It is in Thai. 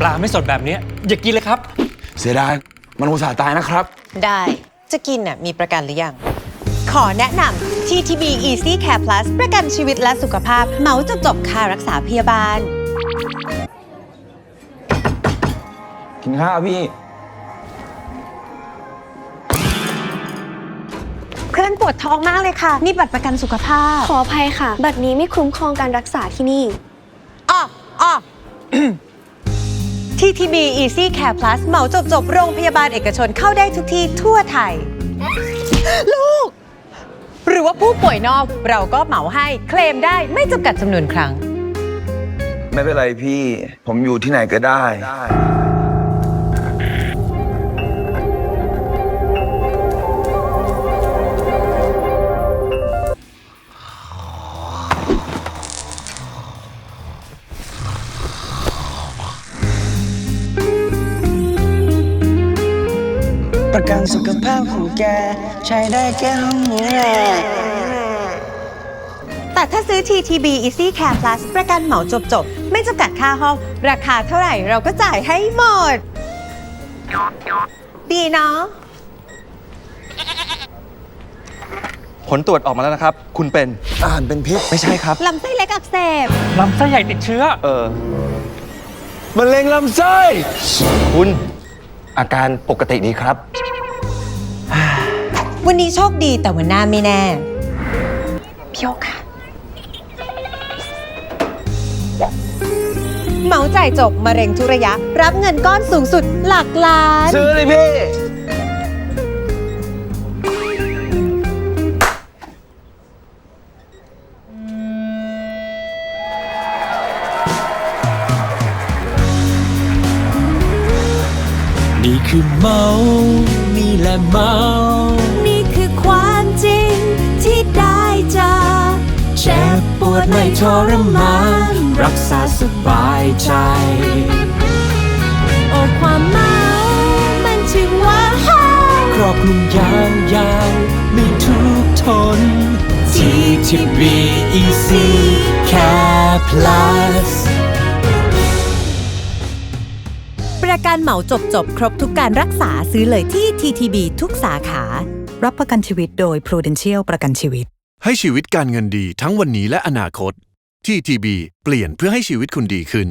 ปลาไม่สดแบบเนี้ยอย่ากินเลยครับ เสียดายมันอุตส่าห์ตายนะครับ ได้ จะกินน่ะมีประกันหรือยัง ขอแนะนำ TTB Easy Care Plus ประกันชีวิตและสุขภาพเหมาจบจบค่ารักษาพยาบาล กินข้าวพี่ เพื่อนปวดท้องมากเลยค่ะ นี่บัตรประกันสุขภาพ ขออภัยค่ะ บัตรนี้ไม่คุ้มครองการรักษาที่นี่ อ้ออ้อ TTB Easy Care Plus เหมาจบจบโรงพยาบาลเอกชนเข้าได้ทุกที่ทั่วไทย ลูก หรือว่าผู้ป่วยนอกเราก็เหมาให้เคลมได้ไม่จำกัดจำนวนครั้ง ไม่เป็นไรพี่ ผมอยู่ที่ไหนก็ได้ ประกันสุขภาพของแก ใช้ได้แค่ห้องนี้แหละแต่ถ้าซื้อ TTB Easy Care Plus ประกันเหมาจบจบ ไม่จำกัดค่าห้อง ราคาเท่าไหร่เราก็จ่ายให้หมด ดีเนาะผลตรวจออกมาแล้วนะครับ คุณเป็นอาหารเป็นพิษ ไม่ใช่ครับ ลำไส้เล็กอักเสบ ลำไส้ใหญ่ติดเชื้อ เออมะเร็งลำไส้ คุณอาการปกติดีครับ วันนี้โชคดีแต่วันหน้าไม่แน่ พี่โอค่ะ เหมาจ่ายจบมะเร็งทุระยะ รับเงินก้อนสูงสุดหลักล้าน ซื้อเลยพี่ นี่คือเมา นี่แหละเมานี่ ไม่ทรมานรักษาสบายใจ โอ้ความเมามันถึงว่าหาครอบคลุมยาวยาวไม่ทุกข์ทน TTB Easy Care Plus ประกันเหมาจบจบครบทุกการรักษาซื้อเลยที่ TTB ทุกสาขา รับประกันชีวิตโดย Prudential ประกันชีวิต ให้ชีวิตการเงินดีทั้งวันนี้และอนาคตที่ TB เปลี่ยนเพื่อให้ชีวิตคุณดีขึ้น